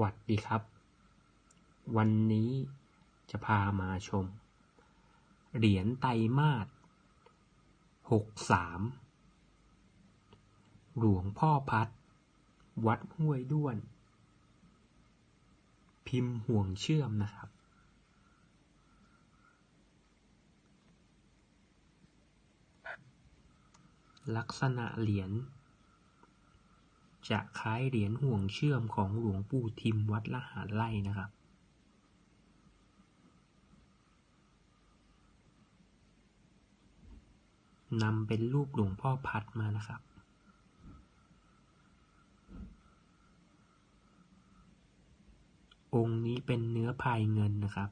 วัสดีครับ วันนี้จะพามาชม เหรียญไตรมาสหกสามหลวงพ่อพัด วัดห้วยด้วน พิมพ์ห่วงเชื่อมนะครับ ลักษณะเหรียญ จะคล้ายเหรียญห่วงเชื่อมของหลวงปู่ทิมวัดละหารไร่นะครับ นำเป็นรูปหลวงพ่อพัดมานะครับ องค์นี้เป็นเนื้อพายเงินนะครับ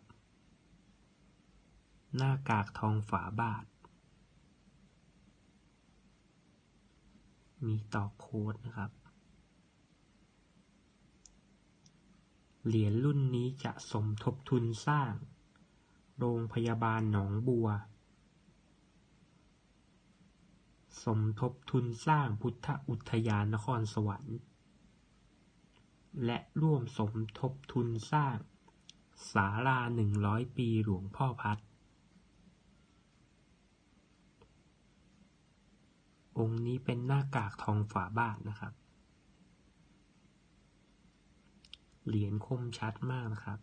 หน้ากากทองฝาบาทมีต่อโค้ดนะครับ เหรียญรุ่นนี้จะสมทบทุนสร้าง โรงพยาบาลหนองบัว สมทบทุนสร้างพุทธอุทยานนครสวรรค์ และร่วมสมทบทุนสร้างศาลาหนึ่งร้อยปีหลวงพ่อพัด องค์นี้เป็นหน้ากากทองฝาบาทนะครับ เหรียญคมชัดมากนะครับ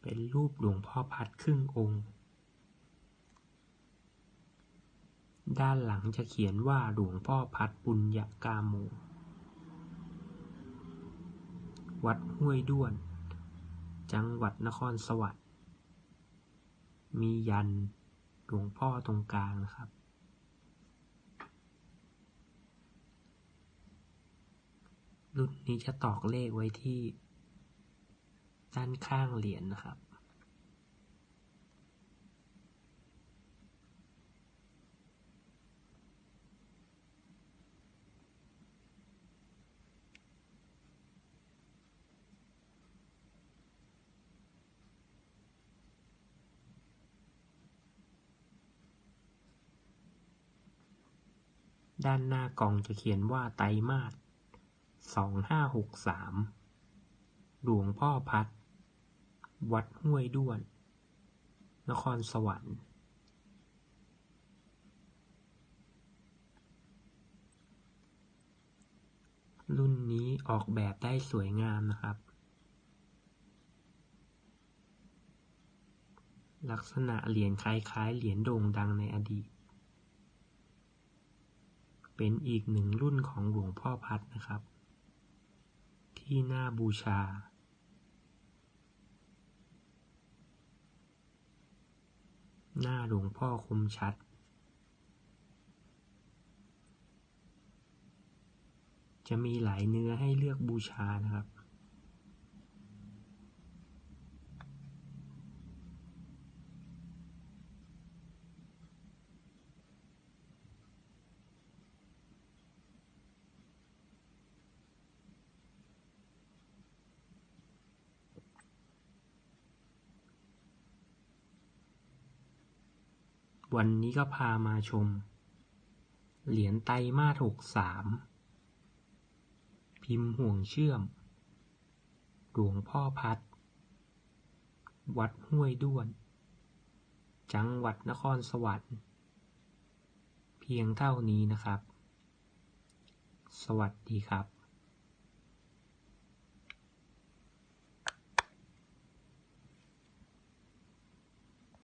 เป็นรูปหลวงพ่อพัดครึ่งองค์ ด้านหลังจะเขียนว่าหลวงพ่อพัดปุญญากาโม วัดห้วยด้วน จังหวัดนครสวรรค์ มียันหลวงพ่อตรงกลางนะครับ รุ่นนี้จะตอกเลขไว้ที่ด้านข้างเหรียญนนะครับ ด้านหน้ากล่องจะเขียนว่าไตรมาส สองห้าหกสามหลวงพ่อพัด วัดห้วยด้วน นครสวรรค์ รุ่นนี้ออกแบบได้สวยงามนะครับ ลักษณะเหรียญคล้ายๆ เหรียญโด่งดังในอดีต เป็นอีกหนึ่งรุ่นของหลวงพ่อพัดนะครับ ที่น่าบูชาหน้าหลวงพ่อคมชัด จะมีหลายเนื้อให้เลือกบูชานะครับ วันนี้ก็พามาชม เหรียญไตมาหกสาม พิมพ์ห่วงเชื่อม หลวงพ่อพัด วัดห้วยด้วน จังหวัดนครสวรรค์ เพียงเท่านี้นะครับ สวัสดีครับ